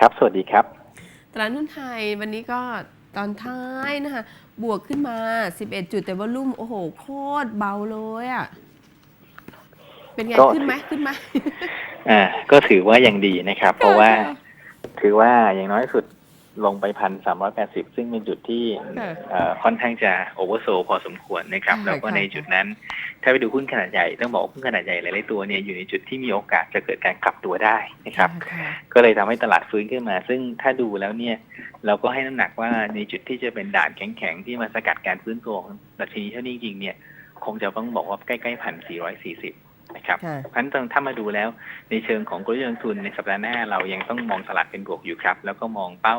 ครับ สวัสดีครับ ตลาดหุ้นไทยวันนี้ก็ตอนท้ายนะคะ บวกขึ้นมา 11 จุดแต่ว่าลุ่มโอ้โห โคตรเบาเลยอะ่ะ เป็นไง ก็ ขึ้นไหมขึ้นไหม อ่า ก็ถือว่ายังดีนะครับ เพราะว่าค่ะถือว่าอย่างน้อยสุด ลงไปพันสามร้อยแปดสิบซึ่งเป็นจุดที่ค่ะเอ่อค่อนข้างจะโอเวอร์โซพอสมควรนะครับค่ะแล้วก็ค่ะในจุดนั้น ถ้าไปดูหุ้นขนาดใหญ่ต้องบอกว่าหุ้นขนาดใหญ่หลายๆตัวเนี่ยอยู่ในจุดที่มีโอกาสจะเกิดการกลับตัวได้นะครับค่ะก็เลยทำให้ตลาดฟื้นขึ้นมา ซึ่งถ้าดูแล้วเนี่ย เราก็ให้น้ำหนักว่าในจุดที่จะเป็นด่านแข็งๆที่มาสกัดการฟื้นตัวของดัชนีเท่านี้จริงๆเนี่ย คงจะต้องบอกว่าใกล้ๆพันสี่ร้อยสี่สิบ นะครับค่ะเพราะฉะนั้นถ้ามาดูแล้วในเชิงของกลยุทธ์ลงทุนในสัปดาห์หน้าเรายังต้องมองตลาดเป็นบวกอยู่ครับ แล้วก็มองเป้า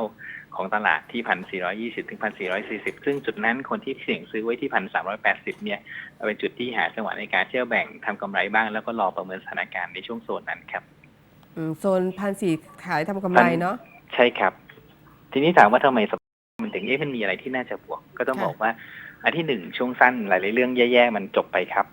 ของตลาดที่พันสี่ร้อยี่สิบถึงพันสี่ร้อยสี่สิบซึ่งจุดนั้นคนที่เสี่ยงซื้อไว้ที่พันสามร้อยแปดสิบเนี่ยเป็นจุดที่หาจังหวะในการเที่ยวแบ่งทำกำไรบ้าง แล้วก็รอประเมินสถานการณ์ในช่วงโซนนั้นครับอืมโซนพันสี่ขายทำกำไรเนาะใช่ครับ ทีนี้ถามว่าทำไมสัปดาห์มันถึงเอ๊ะมันมีอะไรที่น่าจะบวก ก็ต้องค่ะบอกว่า อันที่หนึ่งช่วงสั้นหลายๆเรื่องแย่ๆมันจบไปครับ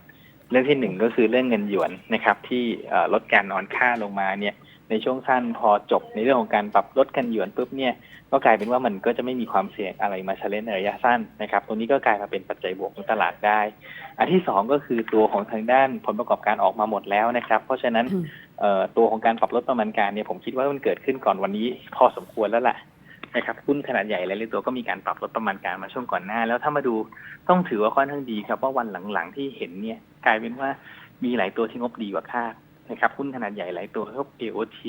เรื่องที่หนึ่งก็คือเรื่องเงินหยวนนะครับ ที่เอ่อลดการนอนค่าลงมาเนี่ยในช่วงสั้นพอจบในเรื่องของการปรับลดกันหยวนปุ๊บเนี่ยก็กลายเป็นว่ามันก็จะไม่มีความเสี่ยงอะไรมาเชลเลนในระยะสั้นนะครับ ตรงนี้ก็กลายมาเป็นปัจจัยบวกของตลาดได้ อันที่สองก็คือตัวของทางด้านผลประกอบการออกมาหมดแล้วนะครับ เพราะฉะนั้นอืมเอ่อตัวของการปรับลดประมาณการเนี่ยผมคิดว่ามันเกิดขึ้นก่อนวันนี้พอสมควรแล้วล่ะ นะครับหุ้นขนาดใหญ่หลายๆตัวก็มีการปรับลดประมาณการมาช่วงก่อนหน้า แล้วถ้ามาดูต้องถือว่าค่อนข้างดีครับว่าวันหลังๆที่เห็นเนี่ยกลายเป็นว่ามีหลายตัวที่งบดีกว่าคาดนะครับหุ้นขนาดใหญ่หลายตัวพวก AOT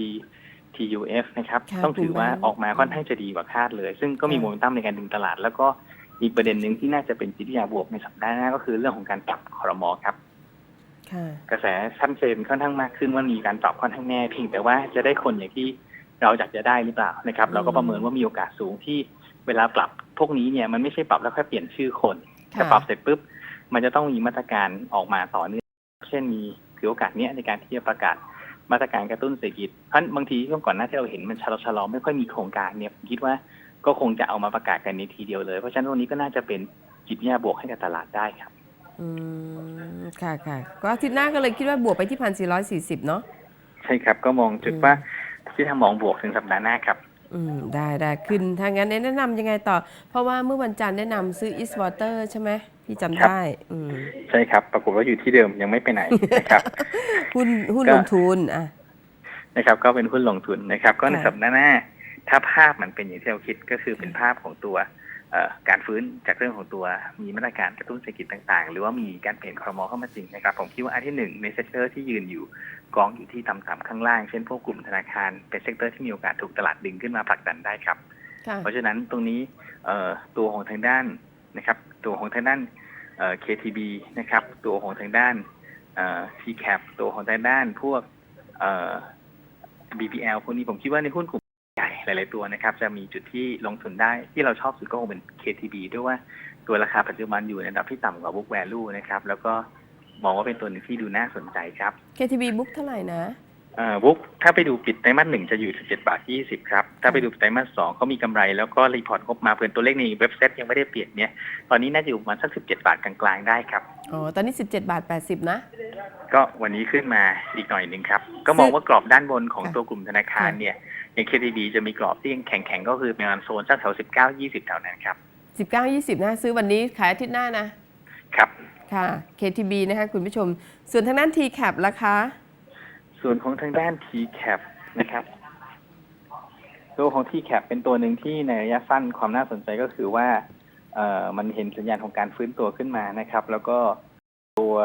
TUF นะครับค่ะต้องถือว่าคุณแบงค์ออกมาค่อนข้างจะดีกว่าคาดเลย ซึ่งก็มีค่ะโมเมนตัมในการดึงตลาด แล้วก็อีกประเด็นหนึ่งที่น่าจะเป็นจิตวิทยาบวกในสัปดาห์หน้าก็คือเรื่องของการปรับคอรมอครับค่ะกระแสชัดเจนค่อนข้างมากขึ้นว่ามีการปรับค่อนข้างแน่เพียงแต่ว่าจะได้คนอย่างที่ เราอยากจะได้หรือเปล่านะครับอืมเราก็ประเมินว่ามีโอกาสสูงที่เวลาปรับพวกนี้เนี่ยมันไม่ใช่ปรับแล้วแค่เปลี่ยนชื่อคนแต่ปรับเสร็จปุ๊บมันจะต้องมีมาตรการออกมาต่อเนื่องเช่นมีถือโอกาสเนี้ยในการที่จะประกาศมาตรการกระตุ้นเศรษฐกิจเพราะฉะนั้นบางทีช่วงก่อนหน้าที่เราเห็นมันชะลอชะลอไม่ค่อยมีโครงการเนี่ยผมคิดว่าก็คงจะเอามาประกาศกันในทีเดียวเลย เพราะฉะนั้นตรงนี้ก็น่าจะเป็นจิตวิทยาบวกให้กับตลาดได้ครับ อืม ค่ะค่ะก็อาทิตย์หน้าก็เลยคิดว่าบวกไปที่พันสี่ร้อยสี่สิบเนาะใช่ครับ ก็มองจุดอืมว่า ที่ทางมองบวกถึงสัปดาห์หน้าครับอืมได้ได้ขึ้นถ้างั้นแนะนำยังไงต่อ เพราะว่าเมื่อวันจันทร์แนะนำซื้อ East Water ใช่ไหมพี่จำครับได้ อืมใช่ครับ ปรากฏว่าอยู่ที่เดิมยังไม่ไปไหนนะครับหุ้นหุ้นก็ลงทุนอะนะครับ ก็เป็นหุ้นลงทุนนะครับ ก็ในค่ะสัปดาห์หน้า ถ้าภาพมันเป็นอย่างที่เราคิดก็คือเป็นภาพของตัวเอ่อ การฟื้นจากเรื่องของตัวมีมาตรการกระตุ้นเศรษฐกิจต่างๆ หรือว่ามีการเปลี่ยนครมเข้ามาจริงนะครับ ผมคิดว่าอันที่หนึ่งในเซกเตอร์ที่ยืนอยู่กองอยู่ที่ต่ำๆข้างล่าง เช่นพวกกลุ่มธนาคาร เป็นเซกเตอร์ที่มีโอกาสถูกตลาดดึงขึ้นมาผลักดันได้ครับค่ะเพราะฉะนั้นตรงนี้เอ่อตัวของทางด้านนะครับ ตัวของทางด้านเอ่อ KTB นะครับ ตัวของทางด้านเอ่อ TCAP ตัวของทางด้านพวกเอ่อ BPL พวกนี้ผมคิดว่าในหุ้นกลุ่มใหญ่ห ลายๆตัวนะครับ จะมีจุดที่ลงทุนได้ที่เราชอบสุดก็คงเป็น KTB ด้วยว่าตัวราคาปัจจุบันอยู่ในระดับที่ต่ำกว่า book value นะครับ แล้วก็มองว่าเป็นตัวหนึ่งที่ดูน่าสนใจครับ KTB book เท่าไหร่นะเอ่อบุ๊กถ้าไปดูปิดไตรมาสหนึ่งจะอยู่17บาท20ครับ ถ้าไปดูไตรมาสสองเขามีกำไร แล้วก็รีพอร์ตงบมาเพื่อนตัวเลขในเว็บไซต์ยังไม่ได้เปลี่ยนเนี่ย ตอนนี้น่าจะอยู่ประมาณสัก17 บาทกลางๆได้ครับอ๋อตอนนี้ 17 บาท 80 นะ ก็วันนี้ขึ้นมาอีกหน่อยหนึ่งครับ ก็มองว่ากรอบด้านบนของค่ะตัวกลุ่มธนาคารเนี่ยอย่าง KTB จะมีกรอบที่ยังแข็งๆ ก็คือประมาณโซนสักแถว 19 20 แถวนั้นครับ 19 20 นะซื้อวันนี้ขายอาทิตย์หน้านะ ครับ ค่ะ KTB นะคะคุณผู้ชม ส่วนทางด้าน TCAP ราคาส่วนของทางด้าน TCAP นะครับตัวของ TCAP เป็นตัวหนึ่งที่ในระยะสั้นความน่าสนใจก็คือว่าเอ่อมันเห็นสัญญาณของการฟื้นตัวขึ้นมานะครับ แล้วก็ตัว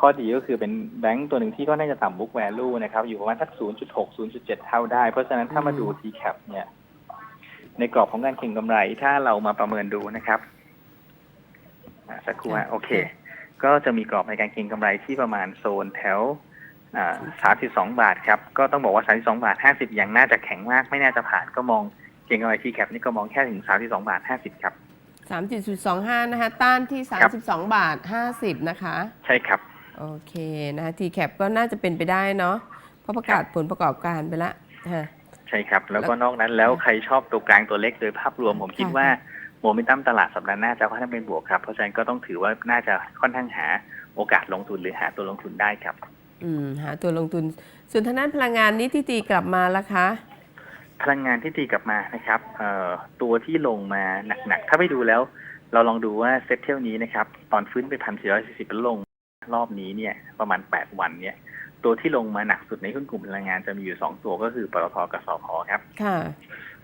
ข้อดีก็คือเป็นแบงก์ตัวหนึ่งที่ก็น่าจะต่ำ book value นะครับ อยู่ประมาณสัก 0.6 0.7 เท่าได้ เพราะฉะนั้นถ้ามาดู TCAP เนี่ย ในกรอบของการเก็งกำไรถ้าเรามาประเมินดูนะครับอ่าสักครู่ฮะค่ะโอเค ก็จะมีกรอบในการเก็งกำไรที่ประมาณโซนแถวอ่า32บาทครับ ก็ต้องบอกว่า32บาท50ยังน่าจะแข็งมาก ไม่น่าจะผ่านก็มองเก็งกำไรที่แคปนี่ก็มองแค่ถึง32บาท50ครับ3.25นะคะ ต้านที่ครับ32บาท50นะคะ ใช่ครับ โอเคนะคะ TCAP ก็น่าจะเป็นไปได้เนาะเพราะประกาศผลประกอบการไปละฮะ ใช่ครับ แล้วก็นอกนั้นแล้วใครชอบตัวกลางตัวเล็กโดยภาพรวมผมคิดค่ะว่าโมเมนตัมตลาดสัปดาห์หน้าจะค่อนข้างเป็นบวกครับ เพราะฉะนั้นก็ต้องถือว่าน่าจะค่อนข้างหาโอกาสลงทุนหรือหาตัวลงทุนได้ครับ อืมหาตัวลงทุน ส่วนทางด้านพลังงานนี้ที่ตีกลับมาละคะ พลังงานที่ตีกลับมานะครับเอ่อตัวที่ลงมาหนักๆ ถ้าไปดูแล้ว เราลองดูว่าเซตเที่ยวนี้นะครับ ตอนฟื้นไปพันสี่ร้อยสี่สิบลง รอบนี้เนี่ย ประมาณแปดวันเนี่ย ตัวที่ลงมาหนักสุดในหุ้นกลุ่มพลังงานจะมีอยู่สองตัวก็คือปตทกับสพครับค่ะ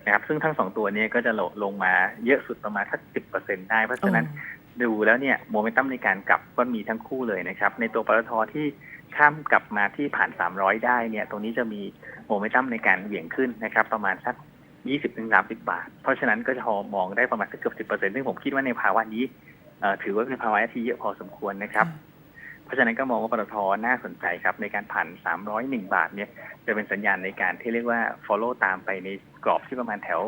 นะครับซึ่งทั้งสองตัวเนี้ก็จะลงลงมาเยอะสุดประมาณสักสิบเปอร์เซ็นได้ เพราะฉะนั้นดูแล้วเนี่ยโมเมนตัมในการกลับก็มีทั้งคู่เลยนะครับ ในตัวปตทที่ข้ามกลับมาที่ผ่าน300ได้เนี่ย ตรงนี้จะมีโมเมนตัมในการเหวี่ยงขึ้นนะครับ ประมาณสัก20ถึง30บาท เพราะฉะนั้นก็จะพอมองได้ประมาณสักเกือบ10%ซึ่งผมคิดว่าในภาวะนี้เอ่อถือว่าเป็นภาวะที่เยอะพอสมควรนะครับ เพราะฉะนั้นก็มองว่าปตทน่าสนใจครับ ในการผ่าน 301 บาทเนี่ยจะเป็นสัญญาณในการที่เรียกว่า follow ตามไปในกรอบที่ประมาณแถว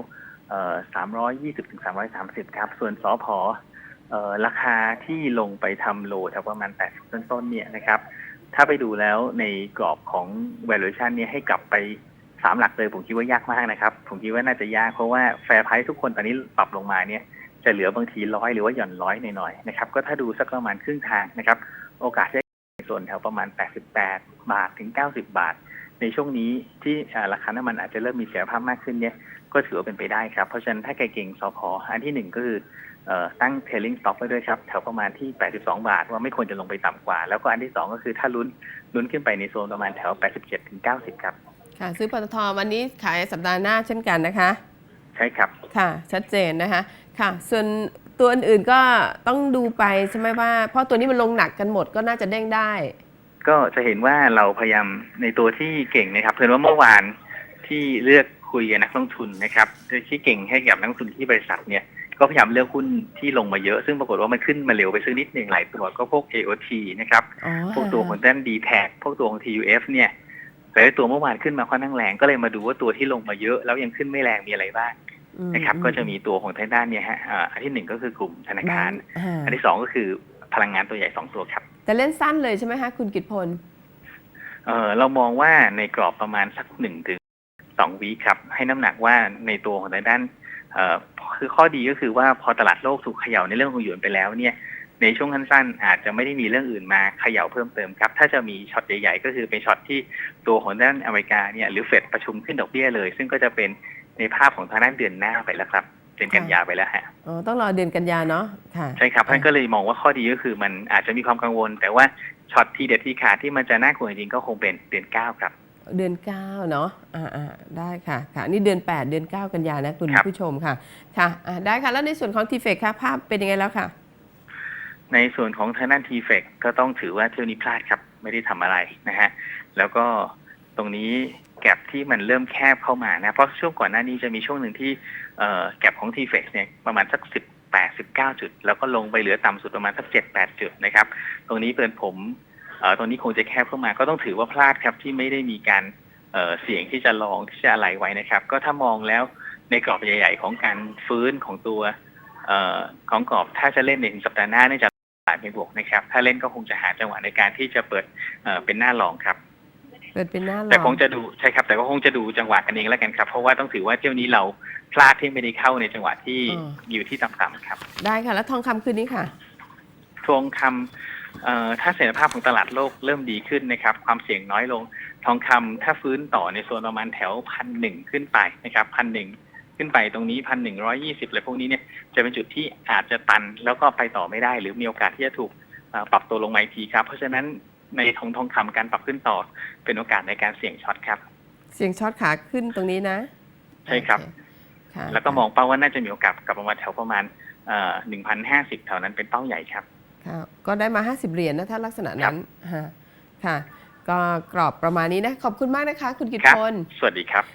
เอ่อ320ถึง330ครับ ส่วนสอพอออราคาที่ลงไปทำโลแถวประมาณ80ต้นๆเนี่ยนะครับ ถ้าไปดูแล้วในกรอบของ valuation เนี่ยให้กลับไปสามหลักเลยผมคิดว่ายากมากนะครับ ผมคิดว่าน่าจะยากเพราะว่า fair price ทุกคนตอนนี้ปรับลงมาเนี่ย จะเหลือบางทีร้อยหรือว่าหย่อนร้อยหน่อยๆนะครับ ก็ถ้าดูสักประมาณครึ่งทางนะครับ โอกาสได้ในส่วนแถวประมาณ 88 บาทถึง 90 บาท ในช่วงนี้ที่อ่าราคาน้ำมันอาจจะเริ่มมีเสถียรภาพมากขึ้นเนี่ยก็ถือว่าเป็นไปได้ครับ เพราะฉะนั้นถ้าใครเก่งสพอันที่หนึ่งก็คือเอ่อตั้ง trailing stop ไว้ด้วยครับ แถวประมาณที่ 82 บาท ว่าไม่ควรจะลงไปต่ำกว่า แล้วก็อันที่สองก็คือถ้าลุ้นลุ้นขึ้นไปในโซนประมาณแถว 87ถึง90 ครับ ค่ะ ซื้อปตทวันนี้ขายสัปดาห์หน้าเช่นกันนะคะ ใช่ครับ ค่ะ ชัดเจนนะคะ ค่ะ ส่วน ตัวอื่นๆก็ต้องดูไปใช่ไหมว่า เพราะตัวนี้มันลงหนักกันหมดก็น่าจะเด้งได้ ก็จะเห็นว่าเราพยายามในตัวที่เก่งนะครับ เพิ่นว่าเมื่อวานที่เลือกคุยกับนักลงทุนนะครับที่เก่งให้กับนักลงทุนที่บริษัทเนี่ยก็พยายามเลือกหุ้นที่ลงมาเยอะ ซึ่งปรากฏว่ามันขึ้นมาเร็วไปซึ่งนิดหนึ่งหลายตัวก็พวก AOT นะครับอ๋อพวกตัวของด้าน d t แทพวกตัวของ TUF เนี่ยหลายตัวเมื่อวานขึ้นมาค่อนข้างแรงก็เลยมาดูว่าตัวที่ลงมาเยอะ แล้วยังขึ้นไม่แรงมีอะไรบ้างอืม นะครับอืก็จะมีตัวของทางด้านเนี่ยฮะอ่าอันที่หนึ่งก็คือกลุ่มธนาคารอ่าอันที่สองก็คือพลังงานตัวใหญ่สองตัวครับ แต่เล่นสั้นเลยใช่ไหมคะคุณกิตพลเออเรามองว่าในกรอบประมาณสักหนึ่งถึงสองวีคครับ ให้น้ำหนักว่าในตัวของทางด้านเอ่อคือข้อดีก็คือว่าพอตลาดโลกถูกเขย่าในเรื่องของหยวนไปแล้วเนี่ยในช่วงสั้นๆอาจจะไม่ได้มีเรื่องอื่นมาเขย่าเพิ่มเติมครับ ถ้าจะมีช็อตใหญ่ๆ ก็คือเป็นช็อตที่ตัวของด้านอเมริกาเนี่ยหรือเฟดประชุมขึ้นดอกเบี้ยเลย ซึ่งก็จะเป็น ในภาพของทางด้านเดือนหน้าไปแล้วครับเดือนกันยาไปแล้วฮะอ๋อต้องรอเดือนกันยาเนาะค่ะใช่ครับท่านก็เลยมองว่าข้อดีก็คือมันอาจจะมีความกังวล แต่ว่าช็อตทีเด็ดที่ขาดที่มันจะน่ากลัวจริงๆก็คงเป็นเดือนเก้าครับ เดือนเก้าเนาะอ่าอ่าได้ค่ะค่ะนี่เดือน8เดือน9กันยานะคุณครับผู้ชมค่ะค่ะอ่าได้ค่ะแล้วในส่วนของทีเฟกค่ะภาพเป็นยังไงแล้วค่ะ ในส่วนของทางด้านทีเฟกก็ต้องถือว่าเที่ยวนี้พลาดครับ ไม่ได้ทำอะไรนะฮะแล้วก็ตรงนี้ แก็บที่มันเริ่มแคบเข้ามานะ เพราะช่วงก่อนหน้านี้จะมีช่วงหนึ่งที่แก็บของทีเฟกเนี่ยประมาณสักสิบแปดสิบเก้าจุด แล้วก็ลงไปเหลือต่ำสุดประมาณสักเจ็ดแปดจุดนะครับ ตรงนี้เปินผมตรงนี้คงจะแคบเข้ามา ก็ต้องถือว่าพลาดครับที่ไม่ได้มีการเเสี่ยงที่จะลองที่จะอะไรไว้นะครับ ก็ถ้ามองแล้วในกรอบใหญ่ ๆ ของการฟื้นของตัวออของกรอบถ้าจะเล่นในสัปดาห์หน้าเนื่องจากตลาดเป็นบวกนะครับ ถ้าเล่นก็คงจะหาจังหวะในการที่จะเปิดเเป็นหน้าลองครับ เปิดเป็นหน้าลแต่อคงจะดูใช่ครับ แต่ก็คงจะดูจังหวะกันเองแล้วกันครับ เพราะว่าต้องถือว่าเที่ยวนี้เราพลาดที่ไม่ได้เข้าในจังหวะที่อยู่ที่ต่ำๆครับ ได้ค่ะ แล้วทองคำคืนนี้ค่ะ ทองคำเอ่อถ้าเสถียรภาพของตลาดโลกเริ่มดีขึ้นนะครับ ความเสี่ยงน้อยลง ทองคำถ้าฟื้นต่อในโซนประมาณแถวพันหนึ่งขึ้นไปนะครับพันหนึ่งขึ้นไปตรงนี้พันหนึ่งร้อยี่สิบอะไรพวกนี้เนี่ยจะเป็นจุดที่อาจจะตันแล้วก็ไปต่อไม่ได้ หรือมีโอกาสที่จะถูกเอ่อปรับตัวลงมาอีกทีครับ เพราะฉะนั้น ในทองทองคำการปรับขึ้นต่อ เป็นโอกาสในการเสี่ยงช็อตครับ เสียงช็อตขาขึ้นตรงนี้นะ ใช่ครับโอเค่ะแล้วก็มองเป้าว่าน่าจะมีโอกาสกลับมาแถวประมาณหนึ่งพันห้าสิบแถวนั้นเป็นเป้าใหญ่ครับค่ะก็ได้มา 50 เหรียญนะถ้าลักษณะนั้นฮะค่ะ ก็กรอบประมาณนี้นะ ขอบคุณมากนะคะ คุณกิตครับพลสวัสดีครับ